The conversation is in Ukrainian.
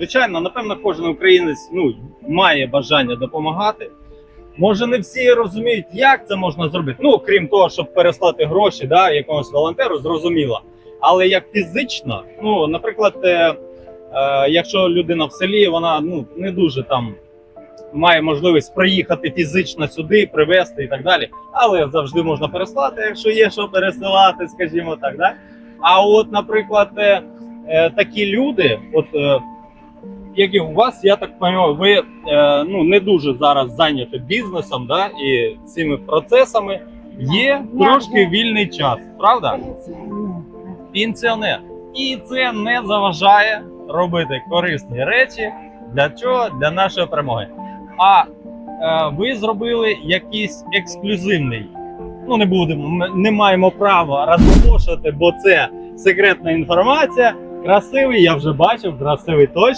Звичайно, напевно, кожен українець ну, має бажання допомагати. Може, не всі розуміють, як це можна зробити. Ну, крім того, щоб переслати гроші да, якомусь волонтеру, зрозуміло. Але як фізично, ну, наприклад, е, е, якщо людина в селі, вона ну, не дуже там має можливість приїхати фізично сюди, привезти і так далі. Але завжди можна переслати, якщо є що пересилати, скажімо так. Да? А от, наприклад, е, е, такі люди, от е, як і у вас, я так розумію, ви е, ну не дуже зараз зайняті бізнесом, да, і цими процесами. Є Я трошки вільний час, правда? Пенсіонер. І це не заважає робити корисні речі. Для чого? Для нашої перемоги. А е, ви зробили якийсь ексклюзивний. Ну, не будемо, ми не маємо права розголошувати, бо це секретна інформація. Красивий, я вже бачив, красивий точно.